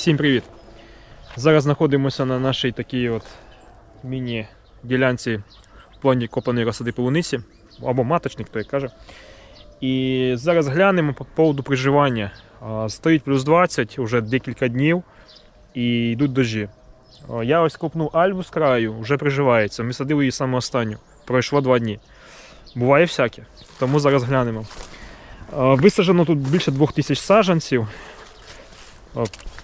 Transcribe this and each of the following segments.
Всім привіт! Зараз знаходимося на нашій такій от міні-ділянці в плані копаної розсади полуниці, або маточник, хто як каже. І зараз глянемо по поводу приживання. Стоїть плюс 20 вже декілька днів і йдуть дожі. Я ось копнув альбу з краю, вже приживається. Ми садили її саме останню. Пройшло два дні. Буває всяке. Тому зараз глянемо. Висаджено тут більше двох тисяч саджанців.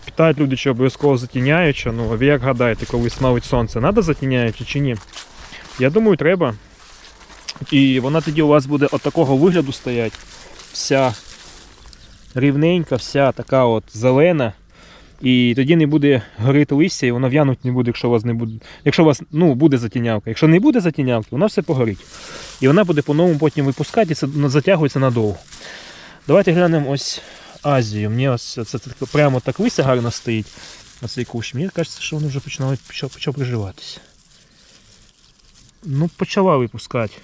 Питають люди, чи обов'язково затіняючи. Ну, а ви як гадаєте, коли становить сонце, треба затіняючи чи ні? Я думаю, треба. І вона тоді у вас буде от такого вигляду стоять. Вся рівненька, вся така от зелена. І тоді не буде горіти листя, і вона в'януть не буде, якщо у вас не буде. Якщо у вас ну, буде затінявка. Якщо не буде затінявки, вона все погорить. І вона буде по-новому потім випускати, і це затягується надовго. Давайте глянемо ось Азію. Мені ось це, так- прямо так листя гарно стоїть. Оцей кущ. Мені кажеться, що воно вже починає почав, почав приживатися. Ну, почала випускати.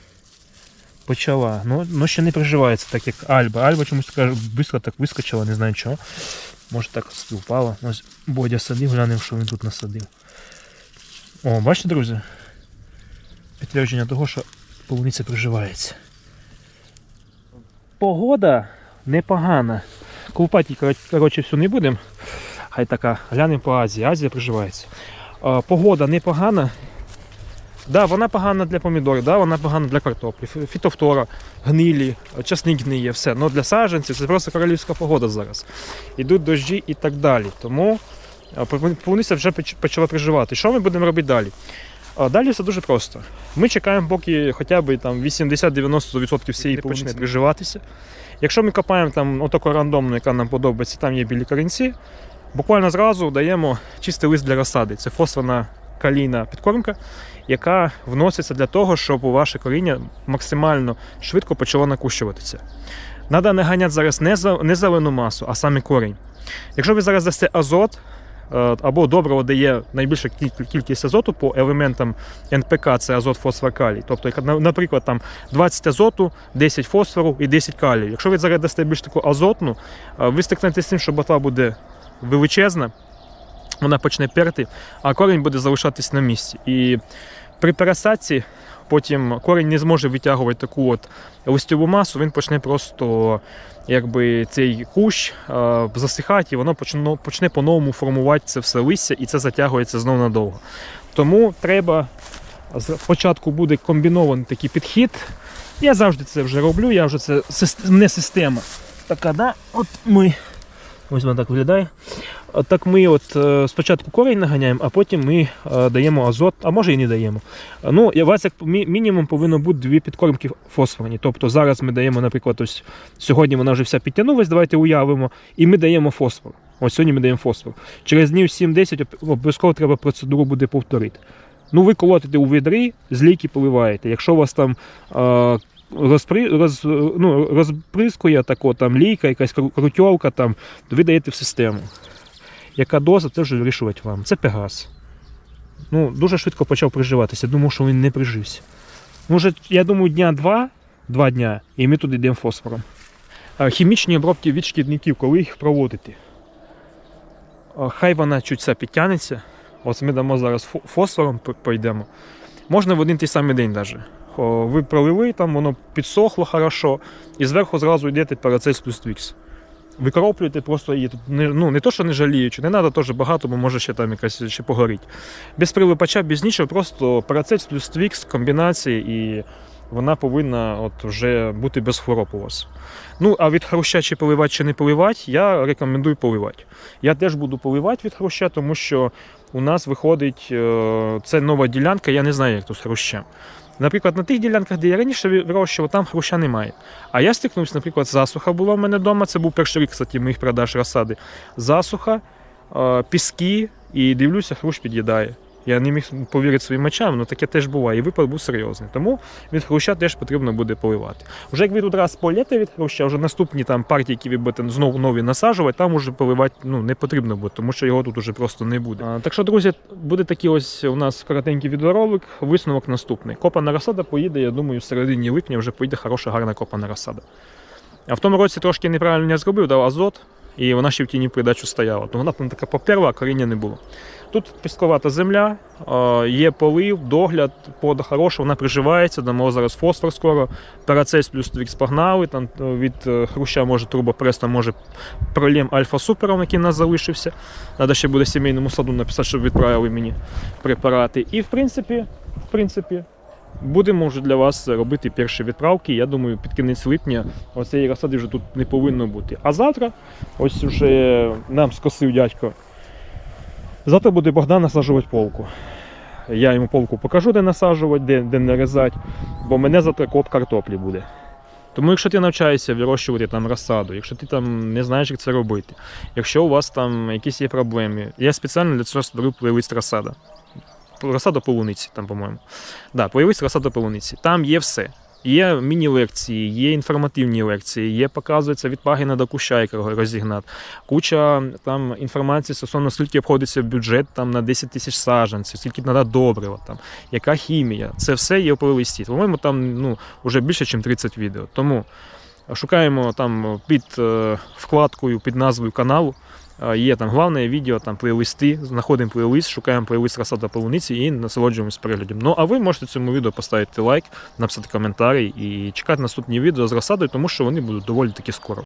Почала. Ну, ну ще не приживається, так як Альба. Альба чомусь каже, швидко так вискочила, не знаю чого. Може так співпало. Ось Бодя садив, глянемо, що він тут насадив. О, бачите, друзі? Підтвердження того, що полуниця приживається. Погода непогана. Колупати, коротше, все не будемо. Хай така, глянемо по Азії. Азія приживається. Погода непогана. Да, вона погана для помідорів, да, вона погана для картоплі, фі- фітофтора, гнилі, часник гниє, все. Ну для саджанців це просто королівська погода зараз. Ідуть дощі і так далі. Тому полуниця вже почала приживати. Що ми будемо робити далі? Далі все дуже просто. Ми чекаємо, поки хоча б там 80-90% всієї почне приживатися. Якщо ми копаємо там отаку рандомну, яка нам подобається, там є білі корінці, буквально зразу даємо чистий лист для розсади. Це фосфорна калійна підкормка, яка вноситься для того, щоб у ваше коріння максимально швидко почало накущуватися. Надо не ганяти зараз не, за, не зелену масу, а саме корінь. Якщо ви зараз дасте азот, або добриво дає найбільша кількість азоту по елементам НПК, це азот, фосфор, калій. Тобто, наприклад, там 20 азоту, 10 фосфору і 10 калію. Якщо ви зараз дасте більш таку азотну, е, ви стикнете з тим, що ботва буде величезна, вона почне перти, а корінь буде залишатись на місці. І при пересадці потім корінь не зможе витягувати таку от листову масу, він почне просто якби цей кущ е, засихати, і воно почне, почне по-новому формувати це все листя, і це затягується знову надовго. Тому треба з початку буде комбінований такий підхід. Я завжди це вже роблю, я вже це не система. Така, да? От ми. Ось вона так виглядає. Так ми от е, спочатку корінь наганяємо, а потім ми е, даємо азот, а може і не даємо. Ну, у вас як мінімум повинно бути дві підкормки фосфорні. Тобто зараз ми даємо, наприклад, ось сьогодні вона вже вся підтягнулась, давайте уявимо, і ми даємо фосфор. Ось сьогодні ми даємо фосфор. Через днів 7-10 обов'язково треба процедуру буде повторити. Ну, ви колотите у відрі, з поливаєте. Якщо у вас там е, розпри, роз, ну, розприскує тако, там лійка, якась крутьовка, там, ви даєте в систему. Яка доза, це вже вирішувати вам. Це Пегас. Ну, дуже швидко почав приживатися. Думав, що він не прижився. Може, я думаю, дня два, дня, і ми туди йдемо фосфором. Хімічні обробки від шкідників, коли їх проводити. Хай вона чуть підтягнеться. Ось ми дамо зараз фосфором пойдемо. Можна в один той самий день навіть. Ви пролили, там воно підсохло хорошо, і зверху зразу йдете парацельс плюс твікс. Викроплюєте просто її. Ну, не то, що не жаліючи, не треба теж багато, бо може ще там якась ще погоріть. Без прилипача, без нічого, просто парацельс плюс твікс, комбінації, і вона повинна от вже бути без хвороб у вас. Ну, а від хруща чи поливати, чи не поливати, я рекомендую поливати. Я теж буду поливати від хруща, тому що у нас виходить е, це нова ділянка, я не знаю, як тут з хрущем. Наприклад, на тих ділянках, де я раніше вирощував, там хруща немає. А я стикнувся, наприклад, засуха була в мене вдома. Це був перший рік, кстати, моїх продаж розсади. Засуха, піски, і дивлюся, хрущ під'їдає. Я не міг повірити своїм очам, але таке теж буває. І випад був серйозний. Тому від хруща теж потрібно буде поливати. Вже як ви тут раз полєте від хруща, вже наступні там партії, які ви будете знову нові насаджувати, там уже поливати ну, не потрібно буде, тому що його тут уже просто не буде. А, так що, друзі, буде такий ось у нас коротенький відеоролик, висновок наступний. Копана розсада поїде, я думаю, в середині липня вже поїде хороша, гарна копана розсада. А в тому році трошки неправильно я зробив, дав азот і вона ще в тіні передачу стояла. То вона там така поперла, а коріння не було. Тут пісковата земля, є полив, догляд, пода хороша, вона приживається, дамо зараз фосфор скоро, парацельс плюс твікс погнали, там е, від е, хруща може там може пролєм альфа супером, який у нас залишився. Треба ще буде сімейному саду написати, щоб відправили мені препарати. І в принципі, в принципі, будемо вже для вас робити перші відправки. Я думаю, під кінець липня оцеї розсади вже тут не повинно бути. А завтра, ось вже нам скосив дядько. Завтра буде Богдан насаджувати полку. Я йому полку покажу, де насаджувати, де, де нарізати, бо мене завтра коп картоплі буде. Тому якщо ти навчаєшся вирощувати там розсаду, якщо ти там не знаєш, як це робити, якщо у вас там якісь є проблеми, я спеціально для цього створив плейлист розсада. Розсада полуниці, там, по-моєму. Да, плейлист розсада полуниці. Там є все. Є міні-лекції, є інформативні лекції, є показується від пагіна до куща, як його розігнати. Куча там інформації стосовно скільки обходиться бюджет там на 10 тисяч саджанців, скільки треба добрива, там, яка хімія. Це все є у плейлисті. По-моєму, там ну, вже більше, ніж 30 відео. Тому шукаємо там під е, вкладкою, під назвою каналу. Е, Є там головне відео, там плейлисти, знаходимо плейлист, шукаємо плейлист розсада полуниці і насолоджуємось переглядом. Ну а ви можете цьому відео поставити лайк, написати коментарі і чекати наступні відео з розсадою, тому що вони будуть доволі таки скоро.